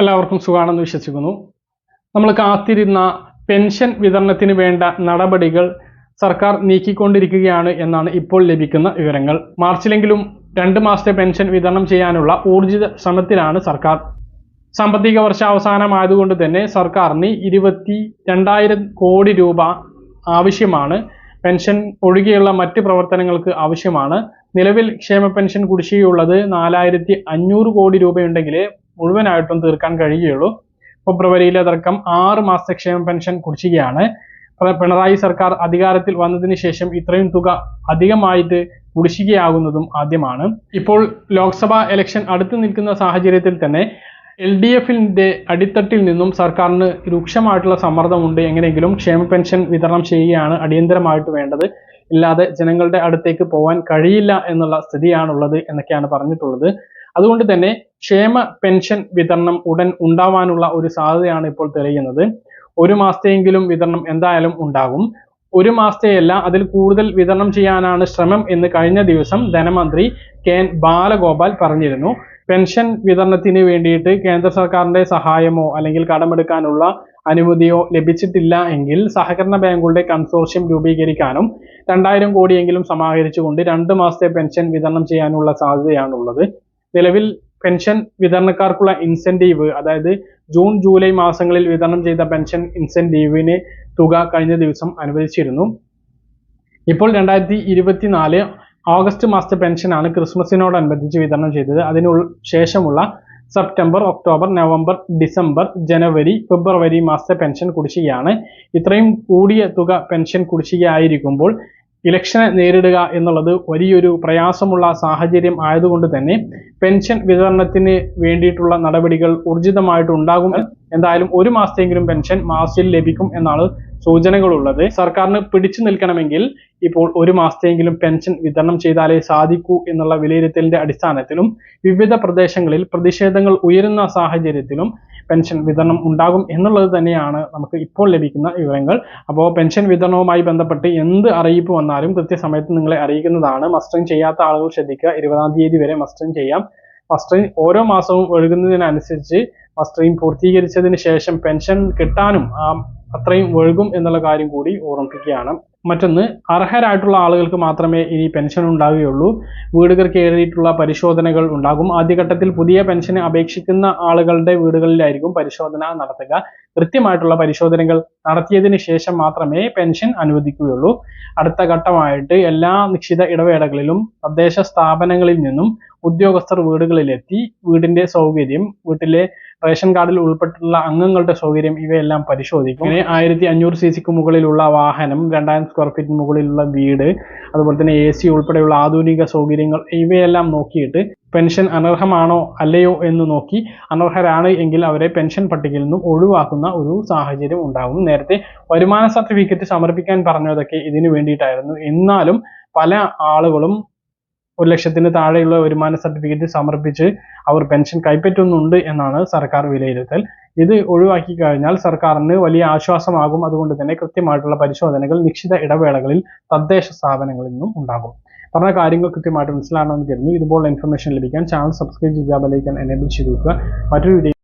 എല്ലാവർക്കും സുഖാണെന്ന് വിശ്വസിക്കുന്നു. നമ്മൾ കാത്തിരുന്ന പെൻഷൻ വിതരണത്തിന് വേണ്ട നടപടികൾ സർക്കാർ നീക്കിക്കൊണ്ടിരിക്കുകയാണ് എന്നാണ് ഇപ്പോൾ ലഭിക്കുന്ന വിവരങ്ങൾ. മാർച്ചിലെങ്കിലും രണ്ട് മാസത്തെ പെൻഷൻ വിതരണം ചെയ്യാനുള്ള ഊർജിത ശ്രമത്തിലാണ് സർക്കാർ. സാമ്പത്തിക വർഷ അവസാനമായതുകൊണ്ട് തന്നെ സർക്കാരിന് ഇരുപത്തി രണ്ടായിരം കോടി രൂപ ആവശ്യമാണ്. പെൻഷൻ ഒഴികെയുള്ള മറ്റ് പ്രവർത്തനങ്ങൾക്ക് ആവശ്യമാണ്. നിലവിൽ ക്ഷേമ പെൻഷൻ കുടിശ്ശികയുള്ളത് നാലായിരത്തി അഞ്ഞൂറ് കോടി രൂപയുണ്ടെങ്കിലേ മുഴുവനായിട്ടും തീർക്കാൻ കഴിയുകയുള്ളൂ. ഫെബ്രുവരിയിലെ തർക്കം ആറ് മാസത്തെ ക്ഷേമ പെൻഷൻ കുടിശ്ശികയാണ്. പിണറായി സർക്കാർ അധികാരത്തിൽ വന്നതിന് ശേഷം ഇത്രയും തുക അധികമായിട്ട് കുടിശ്ശികയാകുന്നതും ആദ്യമാണ്. ഇപ്പോൾ ലോക്സഭാ ഇലക്ഷൻ അടുത്തു നിൽക്കുന്ന സാഹചര്യത്തിൽ തന്നെ എൽ ഡി എഫിന്റെ അടിത്തട്ടിൽ നിന്നും സർക്കാരിന് രൂക്ഷമായിട്ടുള്ള സമ്മർദ്ദമുണ്ട്. എങ്ങനെയെങ്കിലും ക്ഷേമ പെൻഷൻ വിതരണം ചെയ്യുകയാണ് അടിയന്തരമായിട്ട് വേണ്ടത്. ഇല്ലാതെ ജനങ്ങളുടെ അടുത്തേക്ക് പോകാൻ കഴിയില്ല എന്നുള്ള സ്ഥിതിയാണുള്ളത് എന്നൊക്കെയാണ് പറഞ്ഞിട്ടുള്ളത്. അതുകൊണ്ട് തന്നെ ക്ഷേമ പെൻഷൻ വിതരണം ഉടൻ ഉണ്ടാവാനുള്ള ഒരു സാധ്യതയാണ് ഇപ്പോൾ തെളിയുന്നത്. ഒരു മാസത്തെയെങ്കിലും വിതരണം എന്തായാലും ഉണ്ടാകും. ഒരു മാസത്തെയല്ല അതിൽ കൂടുതൽ വിതരണം ചെയ്യാനാണ് ശ്രമം എന്ന് കഴിഞ്ഞ ദിവസം ധനമന്ത്രി കെ ബാലഗോപാൽ പറഞ്ഞിരുന്നു. പെൻഷൻ വിതരണത്തിന് വേണ്ടിയിട്ട് കേന്ദ്ര സർക്കാരിന്റെ സഹായമോ അല്ലെങ്കിൽ കടമെടുക്കാനുള്ള അനുമതിയോ ലഭിച്ചിട്ടില്ല എങ്കിൽ സഹകരണ ബാങ്കുകളുടെ കൺസോർഷ്യം രൂപീകരിക്കാനും രണ്ടായിരം കോടിയെങ്കിലും സമാഹരിച്ചുകൊണ്ട് രണ്ട് മാസത്തെ പെൻഷൻ വിതരണം ചെയ്യാനുള്ള സാധ്യതയാണുള്ളത്. നിലവിൽ പെൻഷൻ വിതരണക്കാർക്കുള്ള ഇൻസെന്റീവ് അതായത് ജൂൺ ജൂലൈ മാസങ്ങളിൽ വിതരണം ചെയ്ത പെൻഷൻ ഇൻസെന്റീവിന് തുക കഴിഞ്ഞ ദിവസം അനുവദിച്ചിരുന്നു. ഇപ്പോൾ രണ്ടായിരത്തി ഇരുപത്തിനാല് ഓഗസ്റ്റ് മാസത്തെ പെൻഷനാണ് ക്രിസ്മസിനോടനുബന്ധിച്ച് വിതരണം ചെയ്തത്. അതിനു ശേഷമുള്ള സെപ്റ്റംബർ ഒക്ടോബർ നവംബർ ഡിസംബർ ജനുവരി ഫെബ്രുവരി മാസത്തെ പെൻഷൻ കുടിശ്ശികയാണ്. ഇത്രയും കൂടിയ തുക പെൻഷൻ കുടിശ്ശികയായിരിക്കുമ്പോൾ ഇലക്ഷനെ നേരിടുക എന്നുള്ളത് വലിയൊരു പ്രയാസമുള്ള സാഹചര്യം ആയതുകൊണ്ട് തന്നെ പെൻഷൻ വിതരണത്തിന് വേണ്ടിയിട്ടുള്ള നടപടികൾ ഊർജിതമായിട്ട് ഉണ്ടാകും. എന്തായാലും ഒരു മാസത്തെങ്കിലും പെൻഷൻ മാസത്തിൽ ലഭിക്കും എന്നാണ് സൂചനകളുള്ളത്. സർക്കാരിന് പിടിച്ചു നിൽക്കണമെങ്കിൽ ഇപ്പോൾ ഒരു മാസത്തെങ്കിലും പെൻഷൻ വിതരണം ചെയ്താലേ സാധിക്കൂ എന്നുള്ള വിലയിരുത്തലിന്റെ അടിസ്ഥാനത്തിലും വിവിധ പ്രദേശങ്ങളിൽ പ്രതിഷേധങ്ങൾ ഉയരുന്ന സാഹചര്യത്തിലും പെൻഷൻ വിതരണം ഉണ്ടാകും എന്നുള്ളത് തന്നെയാണ് നമുക്ക് ഇപ്പോൾ ലഭിക്കുന്ന വിവരങ്ങൾ. അപ്പോൾ പെൻഷൻ വിതരണവുമായി ബന്ധപ്പെട്ട് എന്ത് അറിയിപ്പ് വന്നാലും കൃത്യസമയത്ത് നിങ്ങളെ അറിയിക്കുന്നതാണ്. മസ്റ്ററിങ് ചെയ്യാത്ത ആളുകൾ ശ്രദ്ധിക്കുക. ഇരുപതാം തീയതി വരെ മസ്റ്ററിങ് ചെയ്യാം. മസ്റ്ററിങ് ഓരോ മാസവും ഒഴുകുന്നതിനനുസരിച്ച് മസ്റ്ററിങ് പൂർത്തീകരിച്ചതിന് ശേഷം പെൻഷൻ കിട്ടാനും അത്രയും ഒഴുകും എന്നുള്ള കാര്യം കൂടി ഓർമ്മിപ്പിക്കുകയാണ്. മറ്റൊന്ന് അർഹരായിട്ടുള്ള ആളുകൾക്ക് മാത്രമേ ഇനി പെൻഷൻ ഉണ്ടാവുകയുള്ളൂ. വീടുകൾ കയറിയിട്ടുള്ള പരിശോധനകൾ ഉണ്ടാകും. ആദ്യഘട്ടത്തിൽ പുതിയ പെൻഷന് അപേക്ഷിക്കുന്ന ആളുകളുടെ വീടുകളിലായിരിക്കും പരിശോധന നടത്തുക. കൃത്യമായിട്ടുള്ള പരിശോധനകൾ നടത്തിയതിന് ശേഷം മാത്രമേ പെൻഷൻ അനുവദിക്കുകയുള്ളൂ. അടുത്ത ഘട്ടമായിട്ട് എല്ലാ നിശ്ചിത ഇടവേളകളിലും തദ്ദേശ സ്ഥാപനങ്ങളിൽ നിന്നും ഉദ്യോഗസ്ഥർ വീടുകളിലെത്തി വീടിന്റെ സൗകര്യം വീട്ടിലെ റേഷൻ കാർഡിൽ ഉൾപ്പെട്ടിട്ടുള്ള അംഗങ്ങളുടെ സൗകര്യം ഇവയെല്ലാം പരിശോധിക്കും. ആയിരത്തി അഞ്ഞൂറ് സി സിക്ക് മുകളിലുള്ള വാഹനം രണ്ടായിരം സ്ക്വയർ ഫീറ്റിന് മുകളിലുള്ള വീട് അതുപോലെ തന്നെ എ സി ഉൾപ്പെടെയുള്ള ആധുനിക സൗകര്യങ്ങൾ ഇവയെല്ലാം നോക്കിയിട്ട് പെൻഷൻ അനർഹമാണോ അല്ലയോ എന്ന് നോക്കി അനർഹരാണ് എങ്കിൽ അവരെ പെൻഷൻ പട്ടികയിൽ നിന്നും ഒഴിവാക്കുന്ന ഒരു സാഹചര്യം ഉണ്ടാകും നേരത്തെ വരുമാന സർട്ടിഫിക്കറ്റ് സമർപ്പിക്കാൻ പറഞ്ഞതൊക്കെ ഇതിനു വേണ്ടിയിട്ടായിരുന്നു. എന്നാലും പല ആളുകളും ഒരു ലക്ഷത്തിന് താഴെയുള്ള വരുമാന സർട്ടിഫിക്കറ്റ് സമർപ്പിച്ച് അവർ പെൻഷൻ കൈപ്പറ്റുന്നുണ്ട് എന്നാണ് സർക്കാർ വിലയിരുത്തൽ. ഇത് ഒഴിവാക്കി കഴിഞ്ഞാൽ സർക്കാരിന് വലിയ ആശ്വാസമാകും. അതുകൊണ്ട് തന്നെ കൃത്യമായിട്ടുള്ള പരിശോധനകൾ നിശ്ചിത ഇടവേളകളിൽ തദ്ദേശ സ്ഥാപനങ്ങളിൽ നിന്നും ഉണ്ടാകും. പറഞ്ഞ കാര്യങ്ങൾ കൃത്യമായിട്ട് മനസ്സിലാണെന്ന് കരുതുന്നു. ഇതുപോലുള്ള ഇൻഫർമേഷൻ ലഭിക്കാൻ ചാനൽ സബ്സ്ക്രൈബ് ചെയ്യുക ബെലൈക്കൻ എനേബിൾ ചെയ്ത് മറ്റൊരു വീഡിയോ